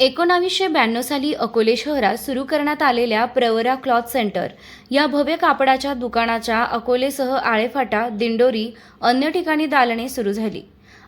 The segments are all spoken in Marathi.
एकोणावीसशे ब्याण्णव साली अकोले शहरात सुरू करण्यात आलेल्या प्रवरा क्लॉथ सेंटर या भव्य कापडाच्या दुकानाच्या अकोलेसह आळेफाटा दिंडोरी अन्य ठिकाणी दालने सुरू झाली.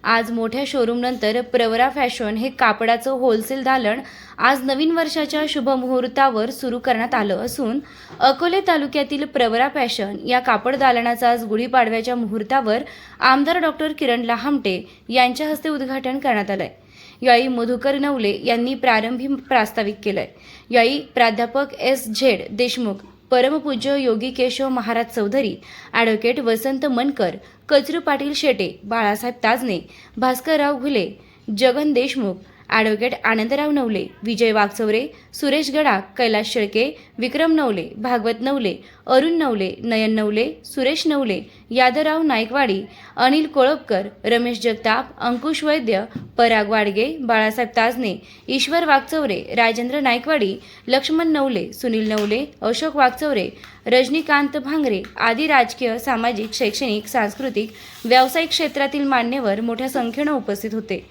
आज मोठ्या शोरूमनंतर प्रवरा फॅशन हे कापडाचं होलसेल दालन आज नवीन वर्षाच्या शुभमुहूर्तावर सुरू करण्यात आलं असून अकोले तालुक्यातील प्रवरा फॅशन या कापड दालनाचं आज गुढीपाडव्याच्या मुहूर्तावर आमदार डॉक्टर किरण लहामटे यांच्या हस्ते उद्घाटन करण्यात आलं आहे यावेळी मधुकर नवले यांनी प्रारंभी प्रास्ताविक केलंय. यावेळी प्राध्यापक एस झेड देशमुख परमपूज्य योगी केशव महाराज चौधरी ॲडव्होकेट वसंत मनकर कचरू पाटील शेटे बाळासाहेब ताजने भास्करराव घुले जगन देशमुख ॲडव्होकेट आनंदराव नवले विजय वाघचौरे सुरेश गडाख कैलास शेळके विक्रम नवले भागवत नवले अरुण नवले नयन नवले सुरेश नवले यादवराव नायकवाडी अनिल कोळपकर रमेश जगताप अंकुश वैद्य पराग वाडगे बाळासाहेब ताजने ईश्वर वाघचौरे राजेंद्र नायकवाडी लक्ष्मण नवले सुनील नवले अशोक वाघचौरे रजनीकांत भांगरे आदी राजकीय सामाजिक शैक्षणिक सांस्कृतिक व्यावसायिक क्षेत्रातील मान्यवर मोठ्या संख्येनं उपस्थित होते.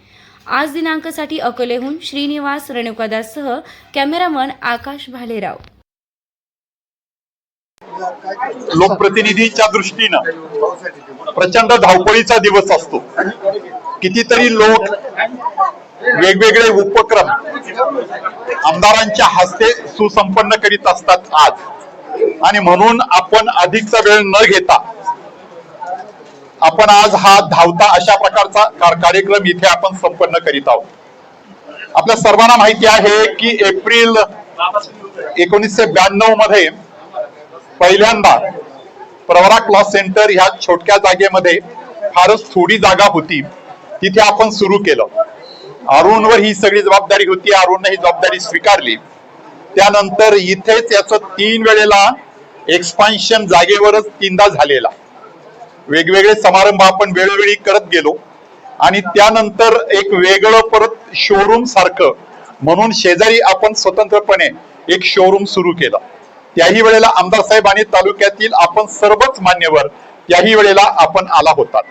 आज दिनांकसाठी अकोलेहून श्रीनिवास रेणुकादाससह कॅमेरामन आकाश भालेराव. लोकप्रतिनिधीच्या दृष्टीनं प्रचंड धावपळीचा दिवस असतो. कितीतरी लोक वेगवेगळे उपक्रम आमदारांच्या हस्ते सुसंपन्न करीत असतात आज. आणि म्हणून आपण अधिकचा वेळ न घेता आपण आज हा धावता अशा प्रकारचा कार्यक्रम इथे आपण संपन्न करीत आहोत. आपल्या सर्वांना माहिती आहे की एप्रिल एकोणीसशे ब्याण्णवमध्ये पहिल्यांदा प्रवरा क्लॉथ सेंटर ह्या छोटक्या जागेमध्ये फारच थोडी जागा होती. तिथे आपण सुरू केलं. अरुणवर ही सगळी जबाबदारी होती. अरुणने ही जबाबदारी स्वीकारली. त्यानंतर इथेच याचं तीन वेळेला एक्सपान्शन जागेवरच तीनदा झालेला. वेगवेगळे समारंभ आपण वेळोवेळी करत गेलो. आणि त्यानंतर एक वेगळं परत शोरूम सारखं म्हणून शेजारी आपण स्वतंत्रपणे एक शोरूम सुरू केलं. त्याही वेळेला आमदार साहेब आणि तालुक्यातील आपण सर्वच मान्यवर त्याही वेळेला आपण आला होतात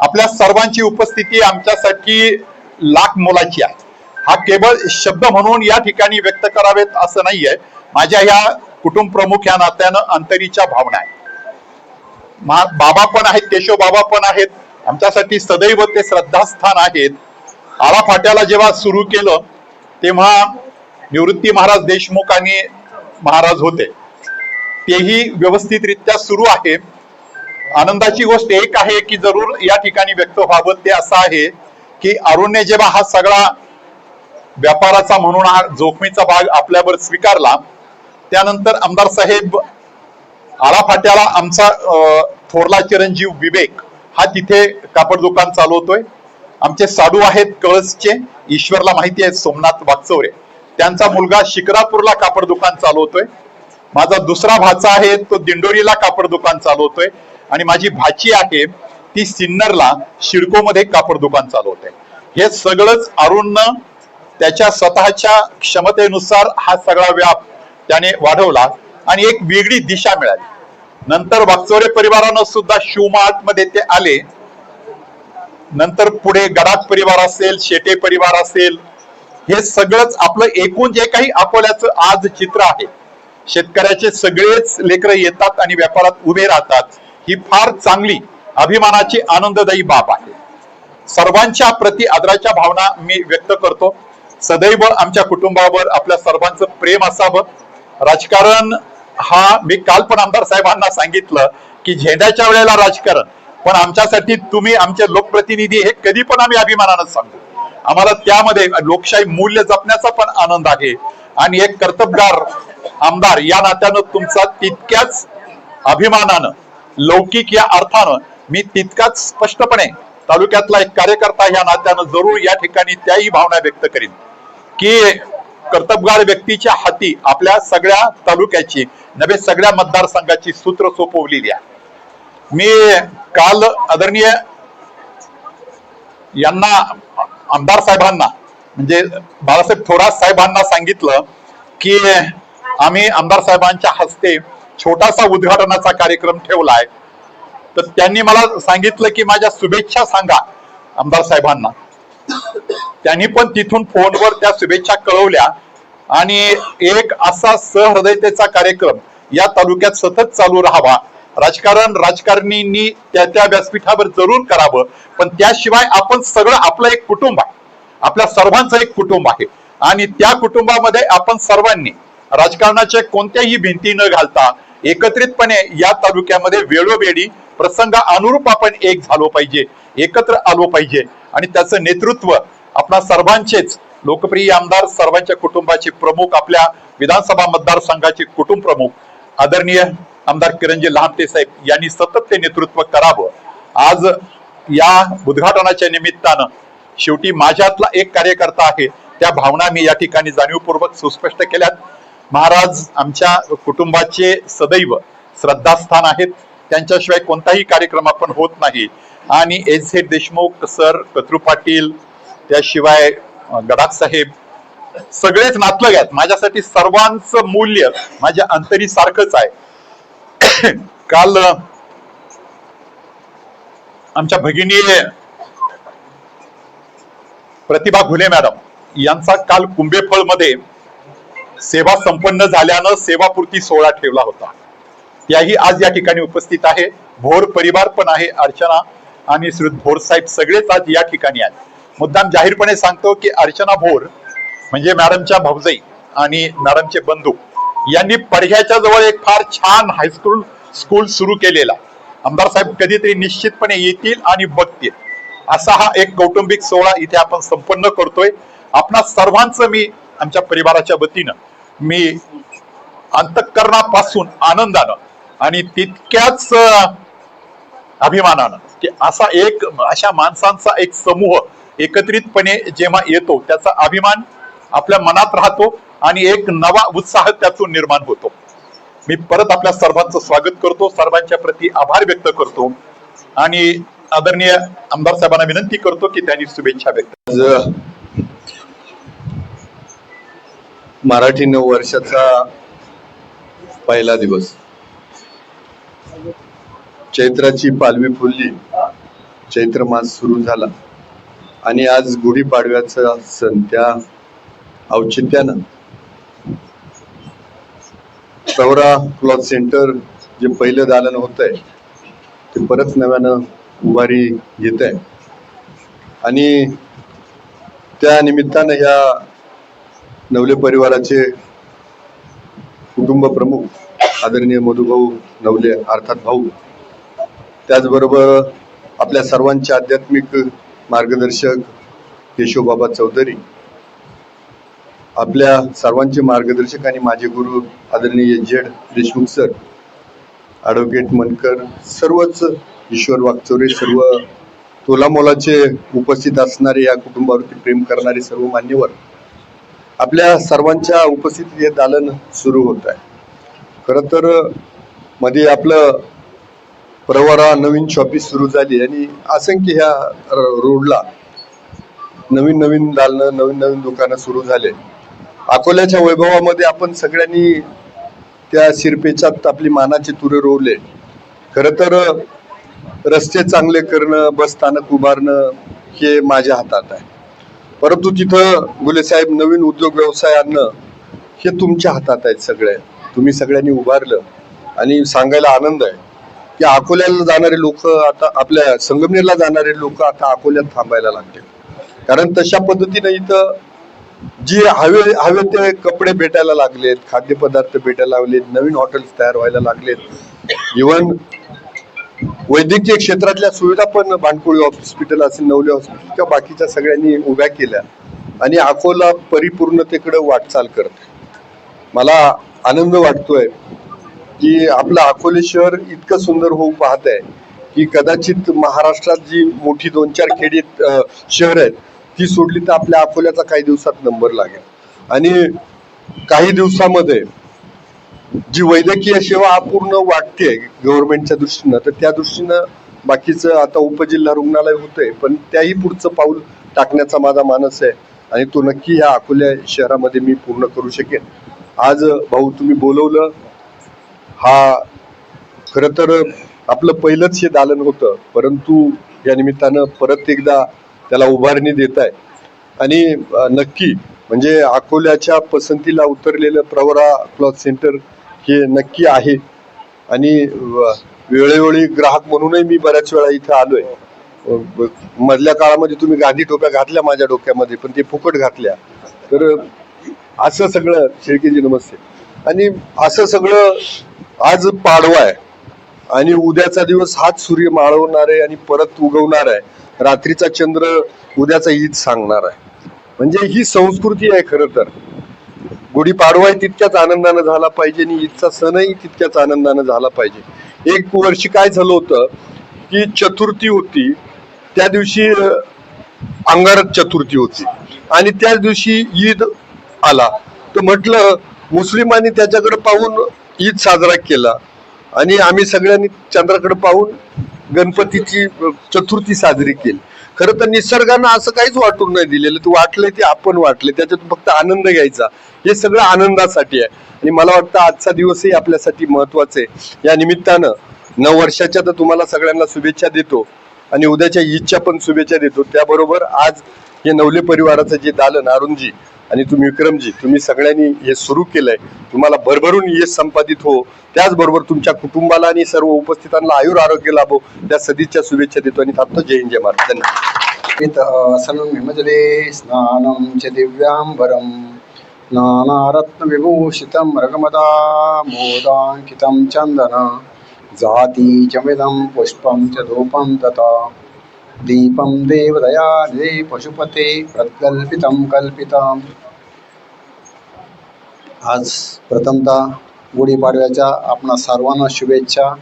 आपल्या सर्वांची उपस्थिती आमच्यासाठी लाख मोलाची आहे. हा केवळ शब्द म्हणून या ठिकाणी व्यक्त करावेत असं नाहीये. माझ्या ह्या कुटुंब प्रमुख या नात्यानं अंतरीच्या भावना आहेत. बाबा पण आहेत केशव बाबा पण आहेत. आमच्यासाठी सदैव ते श्रद्धास्थान आहेत. आळा फाट्याला जेव्हा सुरू केलं तेव्हा निवृत्ती महाराज देशमुख आणि महाराज होते. तेही व्यवस्थितरित्या सुरू आहे. आनंदाची गोष्ट एक आहे की जरूर या ठिकाणी व्यक्त व्हावं ते असं आहे की अरुणने जेव्हा हा सगळा व्यापाराचा म्हणून हा जोखमीचा भाग आपल्यावर स्वीकारला त्यानंतर आमदार साहेब आळाफाट्याला आमचा थोरला चिरंजीव विवेक हा तिथे कापड दुकान चालवतोय. आमचे साडू आहेत कळसचे ईश्वरला माहिती आहे सोमनाथ वागचौरे त्यांचा मुलगा शिकरापूरला कापड दुकान चालवतोय. माझा दुसरा भाचा आहे तो दिंडोरीला कापड दुकान चालवतोय. आणि माझी भाची आहे ती सिन्नरला शिडकोमध्ये कापड दुकान चालवते. हे सगळंच अरुणनं त्याच्या स्वतःच्या क्षमतेनुसार हा सगळा व्याप त्याने वाढवला आणि एक वेगळी दिशा मिळाली. नंतर वागचौरे परिवारानं सुद्धा शिवमार्टमध्ये ते आले. नंतर पुढे गडाख परिवार असेल शेटे परिवार असेल हे सगळंच आपलं एकूण जे काही अकोल्याचं आज चित्र आहे. शेतकऱ्याचे सगळेच लेकरं येतात आणि व्यापारात उभे राहतात. ही फार चांगली अभिमानाची आनंददायी बाब आहे. सर्वांच्या प्रति आदराच्या भावना मी व्यक्त करतो. सदैव आमच्या कुटुंबावर आपल्या सर्वांचं प्रेम असावं. राजकारण हा मी काल पण आमदार साहेबांना सांगितलं की झेंड्याच्या वेळेला राजकारण. पण आमच्यासाठी तुम्ही आमचे लोकप्रतिनिधी हे कधी पण आम्ही अभिमानानं सांगू. आम्हाला त्यामध्ये लोकशाही मूल्य जपण्याचा पण आनंद आहे. आणि एक कर्तबगार आमदार या नात्यानं तुमचा तितक्याच अभिमानानं लौकिक या अर्थानं मी तितकाच स्पष्टपणे तालुक्यातला एक कार्यकर्ता या नात्यानं जरूर या ठिकाणी त्याही भावना व्यक्त करीन. की कर्तबगार व्यक्तीच्या हाती आपल्या सगळ्या तालुक्याची नव्हे सगळ्या मतदारसंघाची सूत्र सोपवलेली आहे. मी काल आदरणीय यांना आमदार साहेबांना म्हणजे बाळासाहेब थोरात साहेबांना सांगितलं की आम्ही आमदार साहेबांच्या हस्ते छोटासा उद्घाटनाचा कार्यक्रम ठेवलाय तर त्यांनी मला सांगितलं की माझ्या शुभेच्छा सांगा आमदार साहेबांना. त्यांनी पण तिथून फोनवर त्या शुभेच्छा कळवल्या. आणि एक असा सहृदयतेचा कार्यक्रम या तालुक्यात सतत चालू राहावा. राजकारण राजकारणींनी त्या त्या व्यासपीठावर जरूर करावं. पण त्याशिवाय आपण सगळं आपलं एक कुटुंब आहे. आपल्या सर्वांचं एक कुटुंब आहे. आणि त्या कुटुंबामध्ये आपण सर्वांनी राजकारणाच्या कोणत्याही भिंती न घालता एकत्रितपणे या तालुक्यामध्ये वेळोवेळी प्रसंग अनुरूप आपण एक झालो पाहिजे एकत्र आलो पाहिजे. आणि त्याचं नेतृत्व आपणा सर्वांचेच लोकप्रिय आमदार सर्वांच्या कुटुंबाचे प्रमुख आपल्या विधानसभा मतदारसंघाचे कुटुंब प्रमुख आदरणीय आमदार किरणजी लहानते साहेब यांनी सतत ते नेतृत्व करावं. आज या उद्घाटनाच्या निमित्तानं शेवटी माझ्यातला एक कार्यकर्ता आहे त्या भावना मी या ठिकाणी जाणीवपूर्वक सुस्पष्ट केल्यात. महाराज आमच्या कुटुंबाचे सदैव श्रद्धास्थान आहेत. त्यांच्याशिवाय कोणताही कार्यक्रम आपण होत नाही. आणि S Z Deshmukh sir Katru Patil त्याशिवाय गडाख साहेब सगळेच नातलग आहेत माझ्यासाठी सर्वांचं मूल्य माझ्या अंतरी सारखंच आहे. काल आमच्या भगिनी प्रतिभा घुले मॅडम यांचा काल कुंभेफळमध्ये सेवा संपन्न झाल्यानं सेवापूर्ती सोहळा ठेवला होता. त्याही आज या ठिकाणी उपस्थित आहे. भोर परिवार पण आहे अर्चना आणि श्री भोर साहेब सगळेच आज या ठिकाणी आहेत. मुद्दाम जाहीरपणे सांगतो की अर्चना भोर म्हणजे मॅडमच्या भाऊजाई आणि मॅडमचे बंधू यांनी पडघ्याच्या जवळ एक फार छान हायस्कूल स्कूल सुरू केलेला. आमदार साहेब कधीतरी निश्चितपणे येतील आणि बघतील. असा हा एक कौटुंबिक सोहळा इथे आपण संपन्न करतोय. आपणा सर्वांचं मी आमच्या परिवाराच्या वतीनं मी अंतःकरणापासून आनंदानं आणि तितक्याच अभिमानानं की असा एक अशा माणसांचा एक समूह एकत्रितपणे जेव्हा येतो त्याचा अभिमान आपल्या मनात राहतो आणि एक नवा उत्साह त्यातून निर्माण होतो. मी परत आपल्या सर्वांचं स्वागत करतो सर्वांच्या प्रती आभार व्यक्त करतो आणि आदरणीय आमदार साहेबांना विनंती करतो की त्यांनी शुभेच्छा व्यक्त मराठी नऊ वर्षाचा पहिला दिवस. चैत्राची पालवी फुलली चैत्र मास सुरू झाला. आणि आज गुढीपाडव्याचा सण त्या औचित्यानं. प्रवरा क्लॉथ सेंटर जे पहिलं दालन होत आहे ते परत नव्यानं उभारी घेत आहे आणि त्या निमित्तानं ह्या नवले परिवाराचे कुटुंब प्रमुख आदरणीय मधुभाऊ नवले अर्थात भाऊ त्याचबरोबर आपल्या सर्वांचे आध्यात्मिक मार्गदर्शक केशवबाबा चौधरी आपल्या सर्वांचे मार्गदर्शक आणि माझे गुरु आदरणीय Z. Deshmukh sir advocate Mankar सर्वच ईश्वर वागचौरे सर्व तोलामोलाचे उपस्थित असणारे या कुटुंबावरती प्रेम करणारे सर्व मान्यवर आपल्या सर्वांच्या उपस्थितीत हे दालन सुरू होत आहे. खरं तर मध्ये आपलं परवारा नवीन शॉपीस सुरू झाली आणि असंख्य ह्या रोडला नवीन नवीन दालनं नवीन नवीन दुकानं सुरू झाले. अकोल्याच्या वैभवामध्ये आपण सगळ्यांनी त्या शिरपेच्यात आपली मानाचे तुरे रोवले. खरं तर रस्ते चांगले करणं बस स्थानक उभारणं हे माझ्या हातात आहे. परंतु तिथं गुले साहेब नवीन उद्योग व्यवसाय आणणं हे तुमच्या हातात आहेत सगळे. तुम्ही सगळ्यांनी उभारलं आणि सांगायला आनंद आहे. की अकोल्याला जाणारे लोक आता आपल्या संगमनेरला जाणारे लोक आता अकोल्यात थांबायला लागले. कारण तशा पद्धतीनं इथं जी हवे हवे ते कपडे भेटायला लागलेत खाद्यपदार्थ भेटायला लागलेत नवीन हॉटेल्स तयार व्हायला लागलेत. इवन वैद्यकीय क्षेत्रातल्या सुविधा पण भांडकुळी हॉस्पिटल असेल नवले हॉस्पिटल किंवा बाकीच्या सगळ्यांनी उभ्या केल्या आणि अकोला परिपूर्णतेकडे वाटचाल करते मला आनंद वाटतोय की आपलं अकोले शहर इतकं सुंदर होऊ पाहत आहे की कदाचित महाराष्ट्रात जी मोठी दोन चार खेडी शहर आहेत ती सोडली तर आपल्या अकोल्याचा काही दिवसात नंबर लागेल. आणि काही दिवसामध्ये जी वैद्यकीय सेवा अपूर्ण वाटते गव्हर्नमेंटच्या दृष्टीनं तर त्या दृष्टीनं बाकीचं आता उपजिल्हा रुग्णालय होतंय पण त्याही पुढचं पाऊल टाकण्याचा माझा मानस आहे आणि तो नक्की ह्या अकोल्या शहरामध्ये मी पूर्ण करू शकेन. आज भाऊ तुम्ही बोलवलं हा खरं तर आपलं पहिलंच हे दालन होतं परंतु या निमित्तानं परत एकदा त्याला उभारणी देत आहे. आणि नक्की म्हणजे अकोल्याच्या पसंतीला उतरलेलं प्रवरा क्लॉथ सेंटर हे नक्की आहे. आणि वेळोवेळी ग्राहक म्हणूनही मी बऱ्याच वेळा इथं आलोय. मधल्या काळामध्ये तुम्ही गांधी टोप्या घातल्या माझ्या डोक्यामध्ये पण ते फुकट घातल्या. तर असं सगळं शेळकेजी नमस्ते. आणि असं सगळं आज पाडवा आहे. आणि उद्याचा दिवस हाच सूर्य माळवणार आहे आणि परत उगवणार आहे. रात्रीचा चंद्र उद्याचा ईद सांगणार आहे. म्हणजे ही संस्कृती आहे खरं तर. गुढीपाडवाही तितक्याच आनंदानं झाला पाहिजे आणि ईदचा सणही तितक्याच आनंदानं झाला पाहिजे. एक वर्षी काय झालं होतं की चतुर्थी होती. त्या दिवशी अंगारक चतुर्थी होती. आणि त्याच दिवशी ईद आला. तर म्हटलं मुस्लिमांनी त्याच्याकडे पाहून ईद साजरा केला. आणि आम्ही सगळ्यांनी चंद्राकडे पाहून गणपतीची चतुर्थी साजरी केली. खरं तर निसर्गानं असं काहीच वाटून नाही दिलेलं. ते वाटलंय ते आपण वाटले त्याच्यात फक्त आनंद घ्यायचा. हे सगळं आनंदासाठी आहे. आणि मला वाटतं आजचा दिवसही आपल्यासाठी महत्त्वाचा आहे. या निमित्तानं नऊ वर्षाच्या तर तुम्हाला सगळ्यांना शुभेच्छा देतो. आणि उद्याच्या ईदच्या पण शुभेच्छा देतो. त्याबरोबर आज हे नवले परिवाराचं जे दालन अरुणजी आणि तुम्ही विक्रमजी तुम्ही सगळ्यांनी हे सुरू केलंय. तुम्हाला भरभरून यश संपादित हो. त्याचबरोबर तुमच्या कुटुंबाला आणि सर्व उपस्थितांना आयुर आरोग्य लाभो. त्या सदिच्छा शुभेच्छा देतो आणि थांबतो. जय हिंद जय महाराज धन्यवाद. पितःसनं विमजले स्नानं च दिव्याम्बरं नानारत्नविभूषितं रगमदा मोदाङ्कितं चन्दन. जाती चमिदं पुष्पं च धूपं तथा दीपं देवदयाले पशुपते प्रकल्पितं कल्पितम्। आज प्रथमतः गुढीपाडव्याच्या आपणा सर्वांना शुभेच्छा।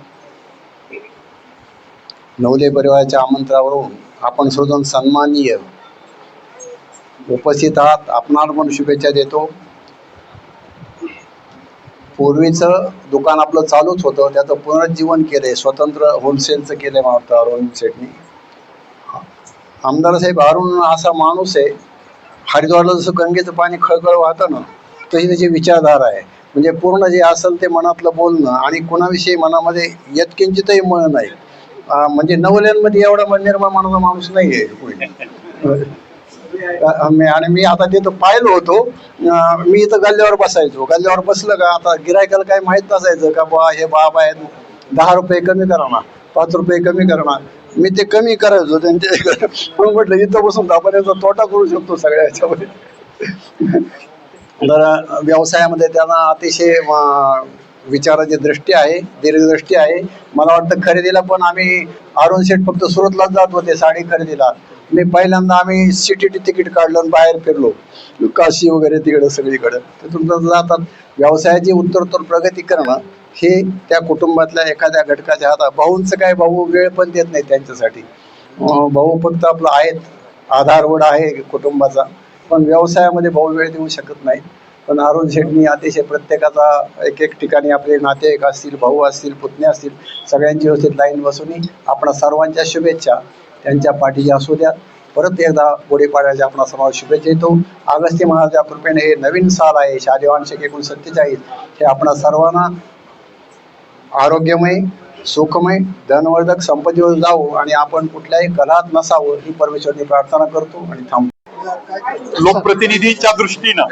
नवले परिवाराच्या आमंत्रणावरून आपण सर्वजण सन्माननीय उपस्थित आहात आपणाला पण शुभेच्छा देतो। पूर्वीचं दुकान आपलं चालूच होतं. त्याचं पुनरुज्जीवन केलंय. स्वतंत्र होलसेलचं केलंय मला वाटतं अरुण शेटनी. आमदार साहेब अरुण असा माणूस आहे. हरिद्वारला जसं गंगेचं पाणी खळखळ वाहतं ना तशी त्याची विचारधारा आहे. म्हणजे पूर्ण जे असेल ते मनातलं बोलणं आणि कुणाविषयी मनामध्ये यत्किंचितही मळ नाही. म्हणजे नवल्यांमध्ये एवढा मन निर्माण मानाचा माणूस नाही आहे आणि मी आता तिथं पाहिलो होतो. मी इथं गल्ल्यावर बसायचो. गल्ल्यावर बसलं का आता गिरायकाला काही माहीत नसायचं का बा हे बाब आहेत. दहा रुपये कमी करा ना पाच रुपये कमी करा ना मी ते कमी करायचो त्यांच्या म्हटलं इथं बसून आपण याचा तोटा करू शकतो सगळ्या ह्याच्यामध्ये तर व्यवसायामध्ये त्यांना अतिशय विचाराची दृष्टी आहे दीर्घदृष्टी आहे. मला वाटतं खरेदीला पण आम्ही अरुण शेठ फक्त सुरतलाच जात होते साडी खरेदीला. मी पहिल्यांदा आम्ही सिटी तिकीट काढलं आणि बाहेर फिरलो. काशी वगैरे तिकडं सगळीकडं. तिथून तुमचं जातात व्यवसायाची उत्तरोत्तर प्रगती करणं हे त्या कुटुंबातल्या एखाद्या घटकाच्या हातात भाऊंचं काय भाऊ वेळ पण देत नाही त्यांच्यासाठी. भाऊ फक्त आपलं आहेत आधारवड आहे कुटुंबाचा पण व्यवसायामध्ये भाऊ वेळ देऊ शकत नाही पण अरुण शेटनी अतिशय प्रत्येकाचा एक एक ठिकाणी आपले नातेवाईक असतील भाऊ असतील पुतणे असतील सगळ्यांची व्यवस्थित लाईन बसून आपण सर्वांच्या शुभेच्छा त्यांच्या पाठीच्या असू द्या. परत एकदा गुढीपाड्याच्या आपण सर्वांना शुभेच्छा देतो. आगस्ती महाराजच्या कृपेने हे नवीन साल आहे. शादेवांशक एकूण सत्तेचाळीस हे आपण सर्वांना आरोग्यमय सुखमय धनवर्धक संपत्तीवर जावो आणि आपण कुठल्याही कलात नसावं ही परमेश्वरनी प्रार्थना करतो आणि थांबतो. लोकप्रतिनिधीच्या दृष्टीनं.